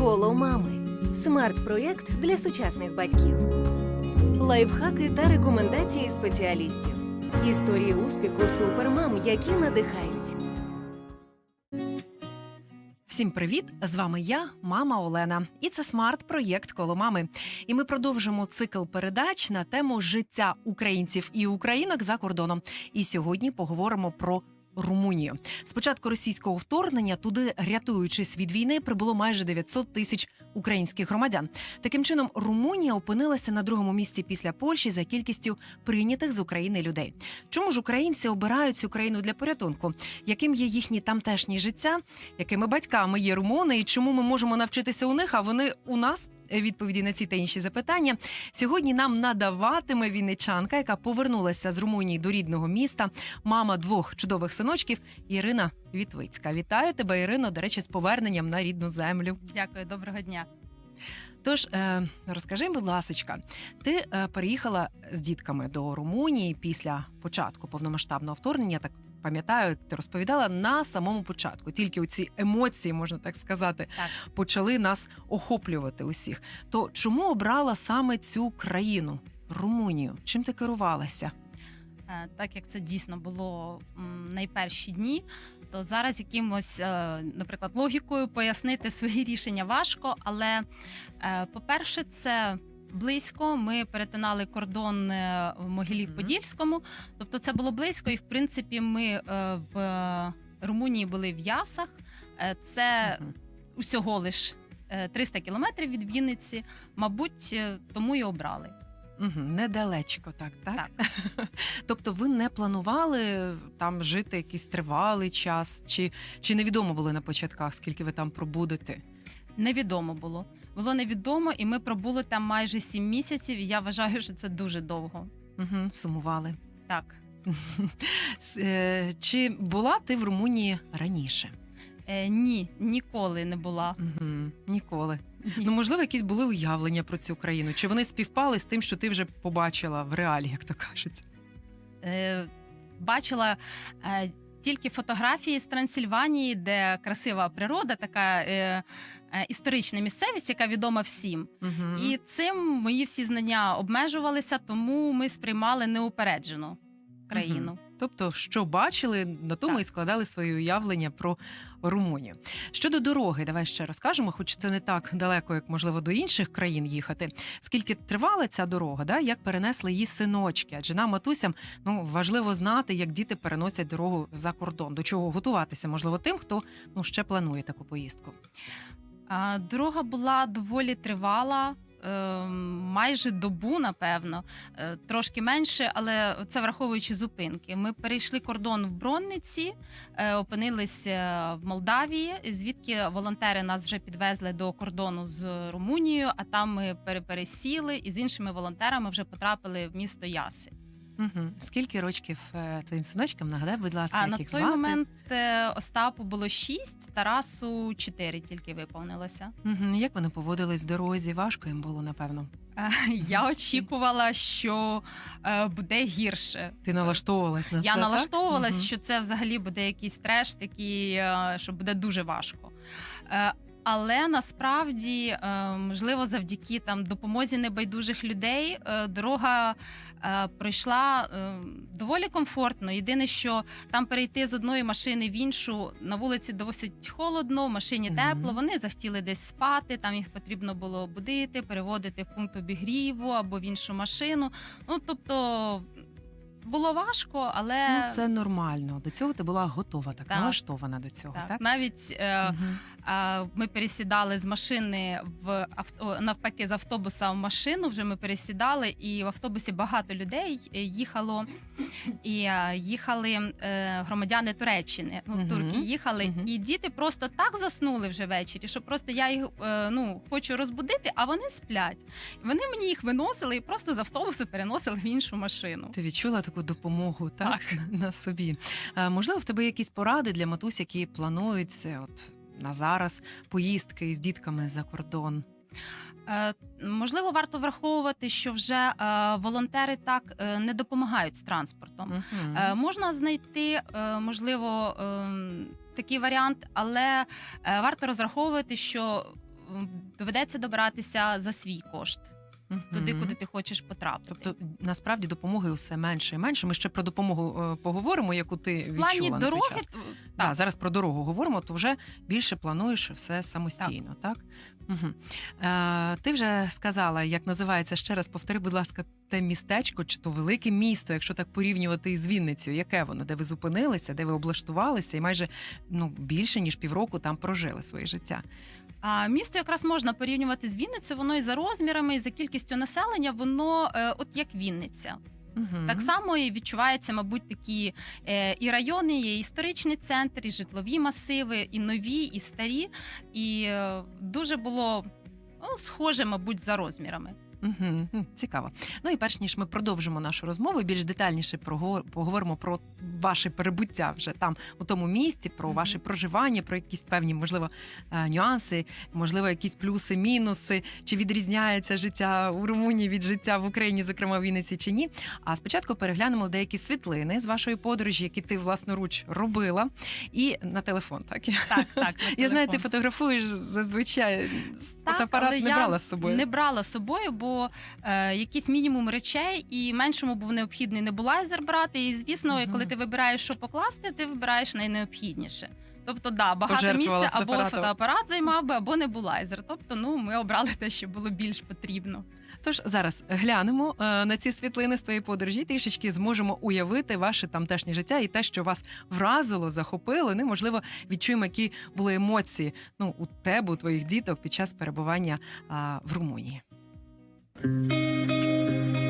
Коло мами. Смарт-проєкт для сучасних батьків. Лайфхаки та рекомендації спеціалістів. Історії успіху супермам, які надихають. Всім привіт! З вами я, мама Олена, і це смарт-проєкт коло мами. І ми продовжимо цикл передач на тему життя українців і українок за кордоном. І сьогодні поговоримо про. Румунію. З початку російського вторгнення туди, рятуючись від війни, прибуло майже 900 тисяч українських громадян. Таким чином, Румунія опинилася на другому місці після Польщі за кількістю прийнятих з України людей. Чому ж українці обирають цю країну для порятунку? Яким є їхні тамтешні життя? Якими батьками є румуни, і чому ми можемо навчитися у них? А вони у нас відповіді на ці та інші запитання сьогодні нам надаватиме вінничанка, яка повернулася з Румунії до рідного міста. Мама двох чудових синочків Ірина Вітвицька. Вітаю тебе, Ірино. До речі, з поверненням на рідну землю. Дякую, доброго дня. Тож е, розкажи, будь ласочка, ти е, переїхала з дітками до Румунії після початку повномасштабного вторгнення. Так пам'ятаю, як ти розповідала на самому початку. Тільки ці емоції, можна так сказати, Так. почали нас охоплювати усіх. То чому обрала саме цю країну, Румунію? Чим ти керувалася? Е, Так як це дійсно було найперші дні, то зараз якимось, е, наприклад, логікою пояснити свої рішення важко. Але, е, по-перше, це близько. Ми перетинали кордон е, в Могилів-Подільському, тобто це було близько, і в принципі, ми в Румунії були в Ясах. Це усього лиш е, 300 кілометрів від Вінниці. Мабуть, тому і обрали. Угу, недалечко, так, так? Так. тобто ви не планували там жити якийсь тривалий час, чи, чи невідомо було на початках, скільки ви там пробудете? Невідомо було. Було невідомо, і ми пробули там майже сім місяців. І я вважаю, що це дуже довго. Угу, сумували. Так, е, Чи була ти в Румунії раніше? Е, ні, ніколи не була. Угу, ніколи. Ні. Ну, можливо, якісь були уявлення про цю країну. Чи вони співпали з тим, що ти вже побачила в реалі, як то кажуть? Е, бачила е, тільки фотографії з Трансильванії, де красива природа, така е, е, історична місцевість, яка відома всім. Угу. І цим мої всі знання обмежувалися, тому ми сприймали неупереджено країну. Тобто, що бачили, на тому Так. і складали свої уявлення про Румунію. Щодо дороги, давай ще розкажемо, хоч це не так далеко, як можливо до інших країн їхати. Скільки тривала ця дорога, да? як перенесли її синочки? Адже нам, матусям, ну важливо знати, як діти переносять дорогу за кордон, до чого готуватися, можливо, тим, хто ну ще планує таку поїздку. Дорога була доволі тривала. Е, Майже добу, напевно, Е, трошки менше, але це враховуючи зупинки. Ми перейшли кордон в Бронниці, е, опинилися в Молдавії, звідки волонтери нас вже підвезли до кордону з Румунією, а там ми перепересіли і з іншими волонтерами вже потрапили в місто Яси. Угу. Скільки рочків е, твоїм синочкам? Нагадай, будь ласка, А як на їх той звати? момент е, Остапу було шість, Тарасу чотири тільки виповнилося. Угу. Як вони поводились в дорозі? Важко їм було, напевно. Е, Я очікувала, що е, буде гірше. Ти налаштовувалась на Я це? налаштовувалась, так? Мгм. що це взагалі буде якийсь треш, такий, е, що буде дуже важко. Е, Але насправді, е, можливо, завдяки там допомозі небайдужих людей, е, дорога е, пройшла доволі комфортно. Єдине, що там перейти з одної машини в іншу на вулиці досить холодно, в машині тепло. Вони захотіли десь спати. Там їх потрібно було будити, переводити в пункт обігріву або в іншу машину. Ну тобто було важко, але Ну, це нормально. До цього ти була готова, так, Так. налаштована до цього, так? так, навіть е, Мгм. А, Ми пересідали з машини в авто навпаки з автобуса в машину. Вже ми пересідали, і в автобусі багато людей е, їхало. І е, їхали е, громадяни Туреччини. Ну, Мгм. турки їхали, Мгм. і діти просто так заснули вже ввечері, що просто я їх е, ну хочу розбудити, а вони сплять. Вони мені їх виносили і просто з автобусу переносили в іншу машину. Ти відчула таку допомогу так, Так. На, на собі. А, можливо, в тебе якісь поради для матусь, які планують от на зараз поїздки з дітками за кордон. Е, Можливо, варто враховувати, що вже е, волонтери так е, не допомагають з транспортом. Мгм. Е, Можна знайти, е, можливо, ем, такий варіант, але е, варто розраховувати, що доведеться добиратися за свій кошт туди, куди ти хочеш потрапити. Тобто насправді допомоги усе менше і менше. Ми ще про допомогу е, поговоримо, яку ти в відчула плані на той дороги час. т- Да, зараз про дорогу говоримо, то вже більше плануєш все самостійно, так? Угу. Е, ти вже сказала, як називається ще раз, повтори, будь ласка, те містечко чи то велике місто, якщо так порівнювати із Вінницею, яке воно, де ви зупинилися, де ви облаштувалися, і майже ну більше ніж півроку там прожили своє життя. А місто якраз можна порівнювати з Вінницею. Воно і за розмірами, і за кількістю населення, воно е, от як Вінниця. Угу. Так само і відчувається, мабуть, такі е, і райони, є історичний центр, і житлові масиви, і нові, і старі. І е, дуже було ну, схоже, мабуть, за розмірами. Угу, цікаво. Ну і перш ніж ми продовжимо нашу розмову, більш детальніше поговоримо про ваше перебуття вже там у тому місті, про ваше проживання, про якісь певні, можливо, е, нюанси, можливо, якісь плюси, мінуси, чи відрізняється життя у Румунії від життя в Україні, зокрема в Вінниці, чи ні. А спочатку переглянемо деякі світлини з вашої подорожі, які ти власноруч робила, і на телефон. Так Так, так. я знаю, ти фотографуєш зазвичай фотоапарат але не брала з собою. Не брала з собою, бо е, якийсь мінімум речей, і меншому був необхідний небулайзер брати. І звісно, Мгм. коли ти вибираєш, що покласти, ти вибираєш найнеобхідніше. Тобто, да, багато місця або фотоапарат займав би, або небулайзер. Тобто, ну ми обрали те, що було більш потрібно. Тож зараз глянемо е, на ці світлини з твоєї подорожі, трішечки зможемо уявити ваше тамтешнє життя і те, що вас вразило, захопило. Ну, можливо, відчуємо, які були емоції ну, у тебе, у твоїх діток під час перебування а, в Румунії. Música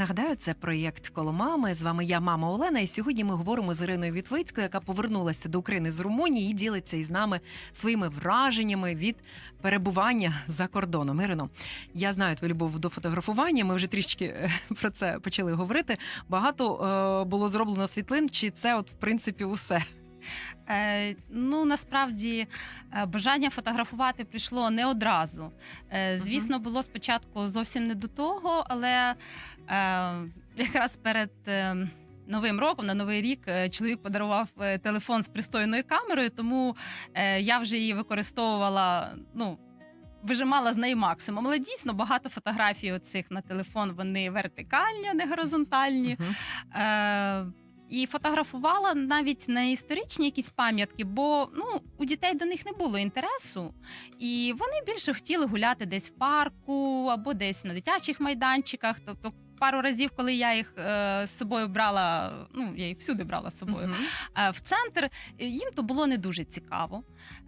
Нагадаю, це проєкт коло мами. З вами я, мама Олена. І сьогодні ми говоримо з Іриною Вітвицькою, яка повернулася до України з Румунії і ділиться із нами своїми враженнями від перебування за кордоном. Ірино, я знаю твою любов до фотографування. Ми вже трішки е, про це почали говорити. Багато е, було зроблено світлин. Чи це, от в принципі, усе? Е, ну насправді е, бажання фотографувати прийшло не одразу. Е, звісно, було спочатку зовсім не до того, але е, якраз перед. е, Новим роком на новий рік чоловік подарував телефон з пристойною камерою, тому я вже її використовувала. Ну вижимала з неї максимум. Але дійсно багато фотографій оцих на телефон вони вертикальні, а не горизонтальні. Мгм. Е, і фотографувала навіть не історичні якісь пам'ятки, бо ну у дітей до них не було інтересу, і вони більше хотіли гуляти десь в парку або десь на дитячих майданчиках. Тобто, пару разів, коли я їх е, з собою брала, ну я їх всюди брала з собою Мгм. е, в центр, їм то було не дуже цікаво.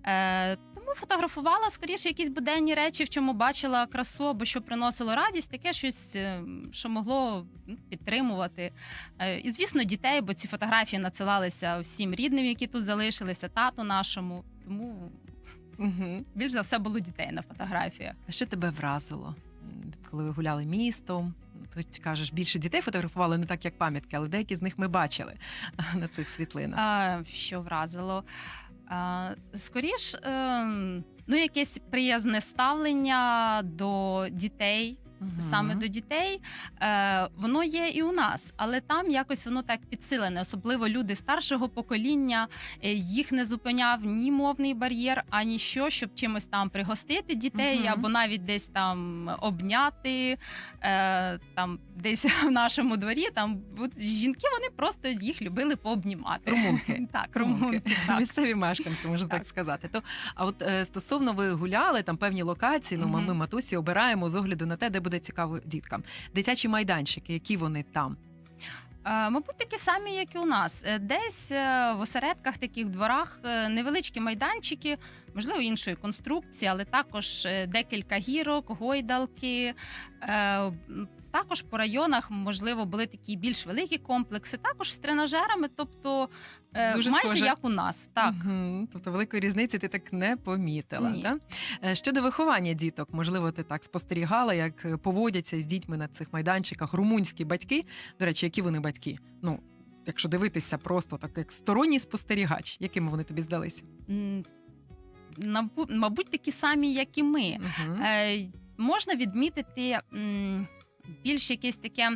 Е, фотографувала скоріше якісь буденні речі, в чому бачила красу або що приносило радість, таке щось, е, що могло ну, підтримувати. Е, і, звісно, дітей, бо ці фотографії надсилалися всім рідним, які тут залишилися, тату нашому. Тому Мгм. більш за все було дітей на фотографіях. А що тебе вразило, коли ви гуляли містом? Тут кажеш, більше дітей фотографували не так, як пам'ятки, але деякі з них ми бачили на цих світлинах. А, що вразило? Скоріш, ем, ну, якесь приязне ставлення до дітей. Саме до дітей. Е, воно є і у нас, але там якось воно так підсилене, особливо люди старшого покоління. е, їх не зупиняв ні мовний бар'єр, ані що, щоб чимось там пригостити дітей, Мгм. або навіть десь там обняти, е, там десь в нашому дворі. Там от, жінки вони просто їх любили пообнімати. Румунки. Так, Румунки. Так. Місцеві мешканки, можна так. Так. сказати. То, а от е, стосовно ви гуляли там певні локації, ну Мгм. ми матусі обираємо з огляду на те, де буде цікаво діткам. Дитячі майданчики, які вони там. Е, Мабуть, такі самі, як і у нас. Е, Десь е, в осередках, таких дворах, невеличкі майданчики, можливо, іншої конструкції, але також декілька гірок, гойдалки. Також по районах, можливо, були такі більш великі комплекси, також з тренажерами, тобто е, Дуже майже схоже. як у нас. Так. Мгм. Тобто великої різниці ти так не помітила. Ні. Да? Е, Щодо виховання діток, можливо, ти так спостерігала, як е, поводяться з дітьми на цих майданчиках румунські батьки. До речі, які вони батьки? Ну, якщо дивитися просто так, як сторонній спостерігач, якими вони тобі здалися? М, набу- Мабуть, такі самі, як і ми. Мгм. Е, можна відмітити м, більш якесь таке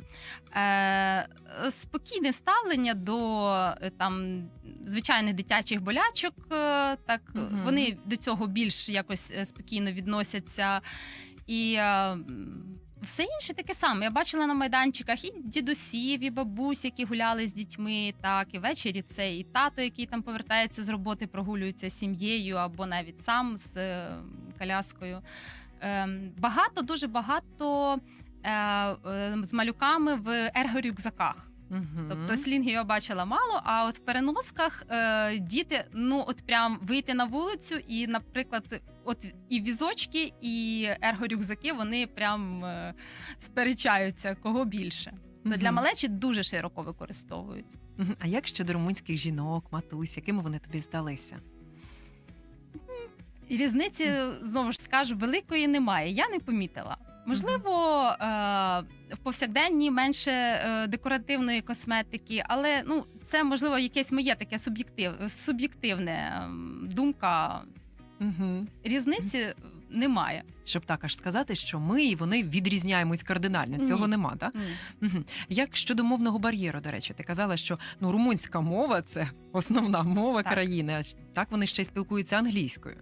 е, спокійне ставлення до е, там звичайних дитячих болячок. е, Так Мгм. вони до цього більш якось е, спокійно відносяться. І е, все інше таке саме. Я бачила на майданчиках і дідусів, і бабусь, які гуляли з дітьми. Так, і ввечері це і тато, який там повертається з роботи, прогулюється з сім'єю, або навіть сам з е, коляскою. Ем, Багато, дуже багато е, е, з малюками в ергорюкзаках. Мгм. Тобто слінгів я бачила мало, а от в переносках е, діти, ну от прям вийти на вулицю, і, наприклад, от і візочки, і ергорюкзаки вони прям е, сперечаються кого більше. То для малечі дуже широко використовують. А як щодо румунських жінок, матусь, якими вони тобі здалися? Різниці знову ж скажу, великої немає. Я не помітила. Можливо, е, в повсякденні менше е, декоративної косметики, але ну це можливо якесь моє таке суб'єктив, суб'єктивне ем, думка. Угу. Різниці немає. Щоб так аж сказати, що ми і вони відрізняємось кардинально. Цього Ні. нема, так? Угу. Як щодо мовного бар'єру, до речі, ти казала, що ну румунська мова це основна мова Так. країни. а Так вони ще й спілкуються англійською.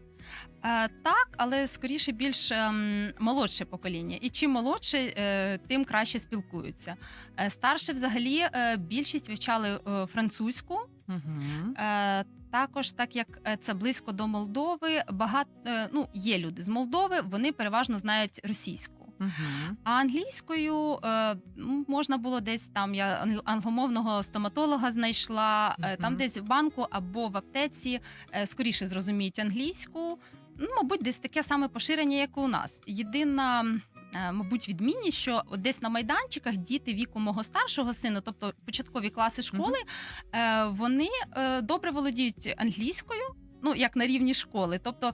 Е, так, але скоріше більш ем, молодше покоління. І чим молодше, е, тим краще спілкуються. Е, старше, взагалі, більшість вивчали французьку. Угу. Також, так як це близько до Молдови, багато ну є люди з Молдови, вони переважно знають російську. Угу. А англійською е, можна було десь там. Я англомовного стоматолога знайшла е, там, десь в банку або в аптеці е, скоріше зрозуміють англійську. Ну, мабуть, десь таке саме поширення, як і у нас. Єдина. е, Мабуть, відмінність, що десь на майданчиках діти віку мого старшого сина, тобто початкові класи школи, е, вони е, добре володіють англійською, ну як на рівні школи. Тобто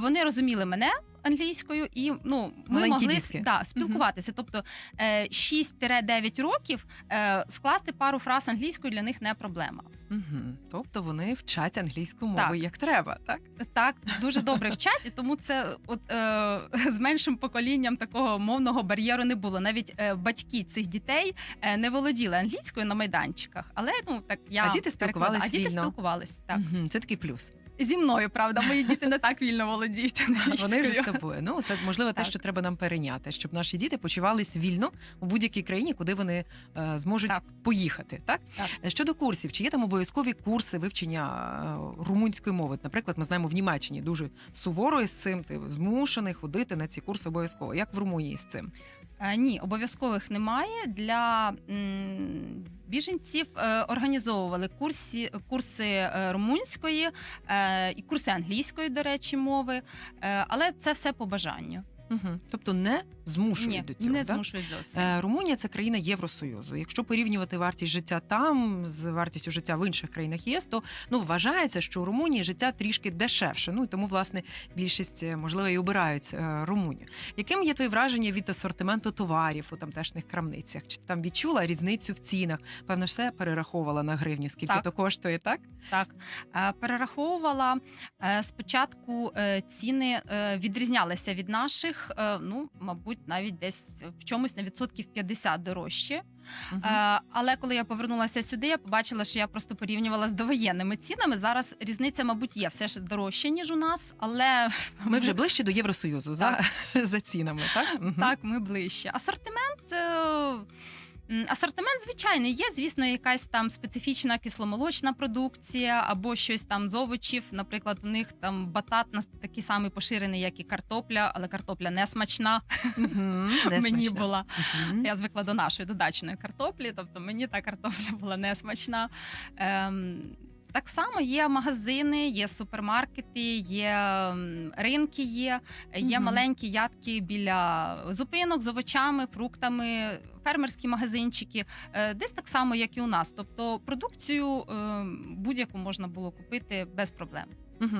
вони розуміли мене англійською, і ну ми Маленькі могли дітки. да, спілкуватися. Тобто е, 6-9 років е, скласти пару фраз англійською для них не проблема. Угу. Тобто вони вчать англійську мову Так. як треба, так? Так, дуже добре вчать, і тому це от е, з меншим поколінням такого мовного бар'єру не було. Навіть е, батьки цих дітей е, не володіли англійською на майданчиках, але ну так я А діти спілкувались а діти спілкувались так Угу. Це такий плюс. Зі мною. Правда, мої діти не так вільно володіють Вони вже з тобою. Ну це можливо те, що треба нам перейняти, щоб наші діти почувались вільно у будь-якій країні, куди вони е, зможуть Так. поїхати. Так? Так. Щодо курсів, чи є там обов'язкові курси вивчення е, румунської мови? Наприклад, ми знаємо в Німеччині дуже суворо із цим. Ти змушений ходити на ці курси обов'язково. Як в Румунії з цим? Е, Ні, обов'язкових немає. Для біженців е, організовували курси курси е, румунської і курси англійської, до речі, мови. Але це все по бажанню. Угу. Тобто не змушують Ні, до цього. не так? змушують зовсім. Е, Румунія це країна Євросоюзу. Якщо порівнювати вартість життя там з вартістю життя в інших країнах ЄС, то ну вважається, що у Румунії життя трішки дешевше. Ну і тому, власне, більшість е, можливо і обирають е, Румунію. Яким є твої враження від асортименту товарів у тамтешніх крамницях? Чи ти там відчула різницю в цінах? Певно, все перераховувала на гривню, скільки Так. то коштує, так? Так Е, перераховувала Е, спочатку е, ціни е, відрізнялися від наших. Них, е, ну, мабуть, навіть десь в чомусь на відсотків 50 дорожче. Uh -huh. але коли я повернулася сюди, я побачила, що я просто порівнювала з довоєнними цінами. Зараз різниця, мабуть, є все ж дорожче, ніж у нас, але Ми вже ближче до Євросоюзу за, за цінами, так? Мгм. так, ми ближче. Асортимент. Асортимент звичайний є, звісно, якась там специфічна кисломолочна продукція або щось там з овочів. Наприклад, в них там батат такий самий поширений, як і картопля, але картопля не смачна. Мені була. Я звикла до нашої додачної картоплі, тобто мені та картопля була не смачна. Так само є магазини, є супермаркети, є ринки, є, є угу. маленькі ядки біля зупинок з овочами, фруктами, фермерські магазинчики, е, десь так само, як і у нас. Тобто продукцію ем, будь-яку можна було купити без проблем.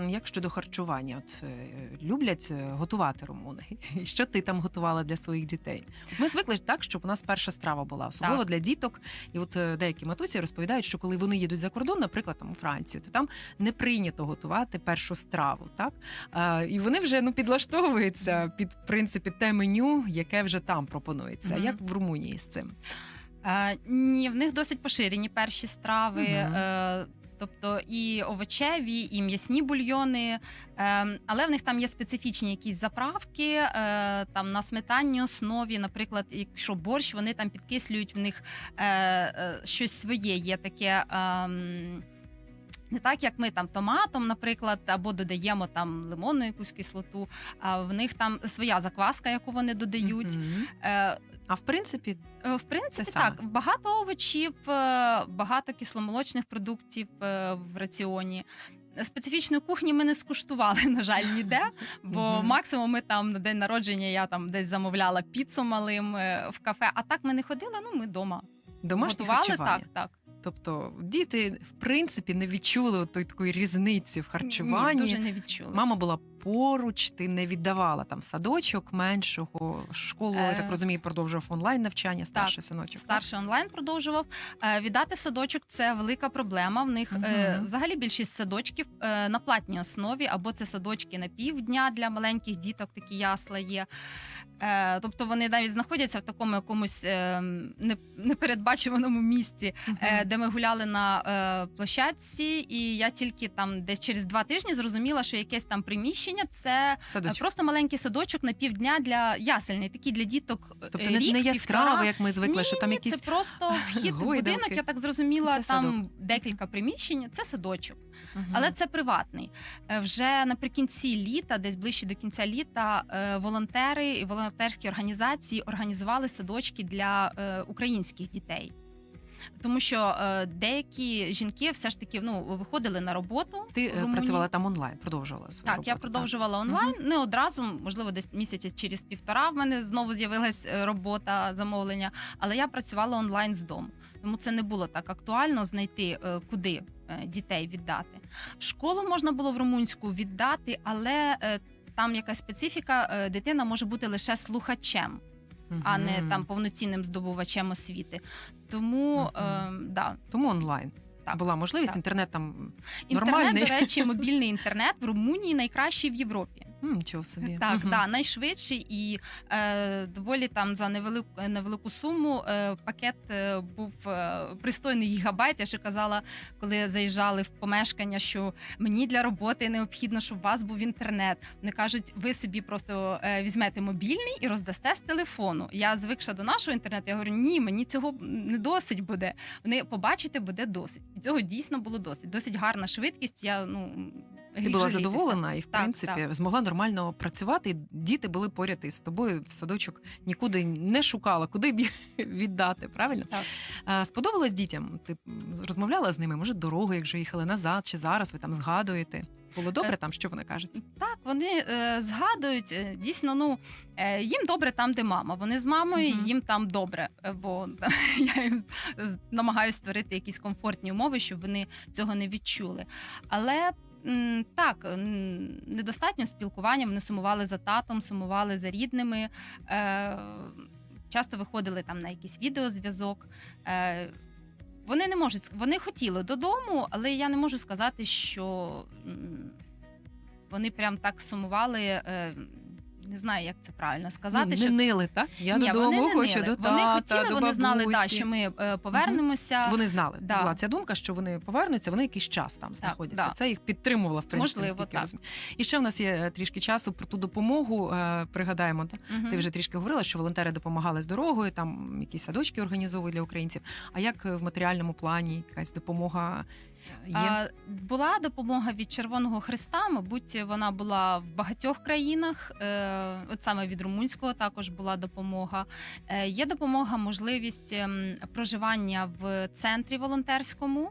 Як щодо харчування, от е, люблять е, готувати румуни. І Що ти там готувала для своїх дітей? Ми звикли так, щоб у нас перша страва була, особливо Так. для діток. І от е, деякі матусі розповідають, що коли вони їдуть за кордон, наприклад, там у Францію, то там не прийнято готувати першу страву, так а, і вони вже ну підлаштовуються під в принципі те меню, яке вже там пропонується. Мгм. Як в Румунії з цим? Е, ні, в них досить поширені перші страви. Мгм. Е, Тобто і овочеві, і м'ясні бульйони, е, але в них там є специфічні якісь заправки, е, там на сметанній основі, наприклад, якщо борщ, вони там підкислюють в них е, е, щось своє. Є таке. Не так, як ми там томатом, наприклад, або додаємо там лимонну якусь кислоту. А в них там своя закваска, яку вони додають. Е, А в принципі, Е, В принципі, Те саме. так багато овочів, е, багато кисломолочних продуктів в раціоні. Специфічної кухні ми не скуштували, на жаль, ніде. Бо Мгм. максимум ми там на день народження я там десь замовляла піцу малим в кафе. А так ми не ходили. Ну ми вдома домашнє готували. харчування. Так, так. Тобто діти в принципі не відчули той такої різниці в харчуванні. Ні, дуже не відчули. Мама була поруч, ти не віддавала там садочок меншого, школу, я Е, так розумію, продовжував онлайн навчання, старший синочок. так? Старший онлайн продовжував. Е, Віддати в садочок це велика проблема. В них е, взагалі більшість садочків е, на платній основі, або це садочки на півдня для маленьких діток, такі ясла є. Е, Тобто вони навіть знаходяться в такому якомусь е, непередбачуваному місці, е, де ми гуляли на е, площадці, і я тільки там десь через два тижні зрозуміла, що якесь там приміщення це е, Садочок. просто маленький садочок на півдня для ясельний, такий для діток. е, Тобто рік, не півтора. як ми звикли, Ні, що там ні, якісь це просто вхід в будинок. Я так зрозуміла, Це там садок. декілька приміщень. Це садочок, Мгм. але це приватний. Е, Вже наприкінці літа, десь ближче до кінця літа, волонтери і волонтерські організації організували садочки для українських дітей. Тому що е, деякі жінки все ж таки ну виходили на роботу. ти е, Румунії. працювала там онлайн, продовжувала свою Так, роботу, я продовжувала онлайн. Не одразу, можливо, десь місяця через півтора в мене знову з'явилась е, робота замовлення, але я працювала онлайн з дому. Тому це не було так актуально знайти, куди дітей віддати. В школу можна було в румунську віддати, але там якась специфіка, дитина може бути лише слухачем. А не там повноцінним здобувачем освіти. Тому е, да, Тому онлайн. Так, Була можливість, так. інтернет там інтернет, Нормальний. до речі, мобільний інтернет в Румунії найкращий в Європі. Нічого собі. Так, Мгм. да, найшвидший і е, доволі там за невелику невелику суму е, пакет е, був е, пристойний гігабайт. Я ще казала, коли заїжджали в помешкання, що мені для роботи необхідно, щоб у вас був інтернет. Вони кажуть, ви собі просто е, візьмете мобільний і роздасте з телефону. Я звикша до нашого інтернету. Я говорю, ні, мені цього не досить буде. Вони побачите, буде досить. І цього дійсно було досить. Досить гарна швидкість. Я ну Ти була жалітися. задоволена і, в Так, принципі, змогла нормально працювати. і Діти були поряд із тобою в садочок нікуди не шукала, куди б віддати. Правильно? Так. Сподобалось дітям? Ти розмовляла з ними? Може, дорогу, як вже їхали назад, чи зараз ви там згадуєте? Було добре Е, там, що вони кажуть? Так, вони е, згадують е, дійсно. Ну е, їм добре там, де мама. Вони з мамою, Мгм. їм там добре. е, Бо я їм намагаюся створити якісь комфортні умови, щоб вони цього не відчули. Але так, недостатньо спілкування. Вони сумували за татом, сумували за рідними. Е, часто виходили там на якийсь відеозв'язок. Е, вони не можуть вони хотіли додому, але я не можу сказати, що вони прям так сумували. Не знаю, як це правильно сказати. Ну, не нили, так? Я Ні, додому вони не хочу нили. до тата, Вони хотіли, до вони знали, бабусі. що ми е, повернемося. Вони знали. Да. Була ця думка, що вони повернуться, вони якийсь час там знаходяться. да. Це їх підтримувало, в принципі, Можливо, так. І ще в нас є е, трішки часу про ту допомогу. е, Пригадаємо, та? Мгм. ти вже трішки говорила, що волонтери допомагали з дорогою, там якісь садочки організовують для українців. А як е, в матеріальному плані якась допомога є? Була допомога від Червоного Христа. Мабуть, вона була в багатьох країнах. Е, от саме від румунського також була допомога. Е, є допомога, можливість ем, проживання в центрі волонтерському.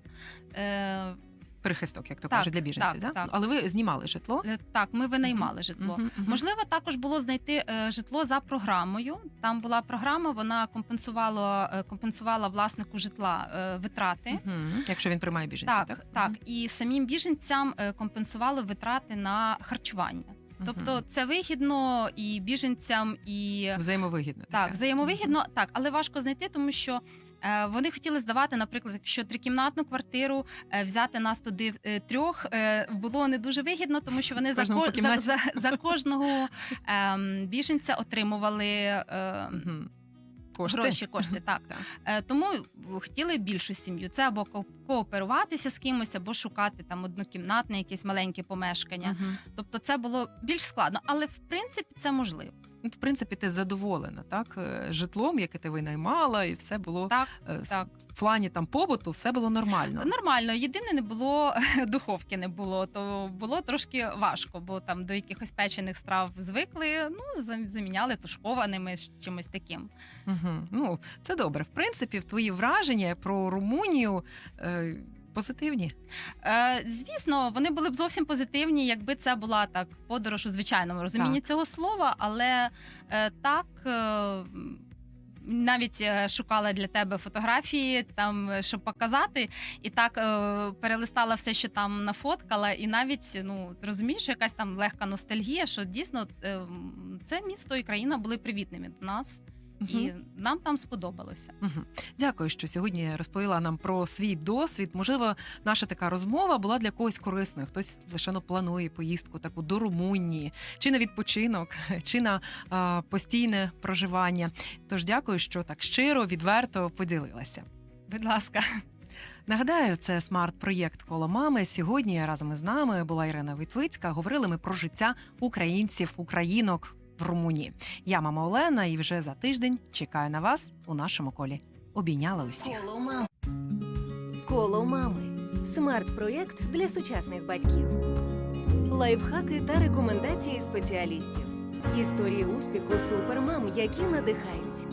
Перехисток, як то так, кажуть, для біженців. так, да? так. Але ви знімали житло. е, так, ми винаймали житло. Мгм, мгм. Можливо, також було знайти е, житло за програмою. Там була програма, вона компенсувала, е, компенсувала власнику житла витрати. Мгм. Якщо він приймає біженців, Так, так? так, і самим біженцям компенсували витрати на харчування. Тобто це вигідно і біженцям, і взаємовигідно. так, таке. взаємовигідно, так, але важко знайти, тому що. Е, Вони хотіли здавати, наприклад, якщо трикімнатну квартиру е, взяти нас туди е, трьох було не дуже вигідно, тому що вони за, за, за, за кожного ем, біженця отримували е, Мгм. Кошти. гроші, кошти. Так Так. Тому хотіли більшу сім'ю. Це або ко- кооперуватися з кимось, або шукати там однокімнатне, якесь маленьке помешкання. Мгм. Тобто, це було більш складно, але в принципі це можливо. Ну, в принципі, ти задоволена, так? Е, Житлом, яке ти винаймала, і все було Так, е, так. в плані там побуту, все було нормально. нормально. Єдине, не було духовки, не було. То було трошки важко, бо там до якихось печених страв звикли. Ну заміняли тушкованими чимось таким. Угу. Ну, це добре. В принципі, в твої враження про Румунію е, позитивні. Е, звісно, вони були б зовсім позитивні, якби це була так подорож у звичайному розумінні цього слова, але е, так. Е, навіть е, шукала для тебе фотографії, там е, щоб показати, і так е, перелистала все, що там нафоткала, і навіть ну розумієш, що якась там легка ностальгія, що дійсно е, це місто і країна були привітними до нас, і нам там сподобалося. Мгм. Дякую, що сьогодні розповіла нам про свій досвід. Можливо, наша така розмова була для когось корисною. Хтось лише планує поїздку таку до Румунії, чи на відпочинок, чи на а, постійне проживання. Тож дякую, що так щиро, відверто поділилася. Будь ласка. Нагадаю, це смарт-проєкт коло мами. Сьогодні разом із нами була Ірина Витвицька. Говорили ми про життя українців, українок в Румунії. Я мама Олена, і вже за тиждень чекаю на вас у нашому колі. Обійняла усіх. Коло мами. Коло мами. Смарт-проєкт для сучасних батьків. Лайфхаки та рекомендації спеціалістів. Історії успіху супермам, які надихають.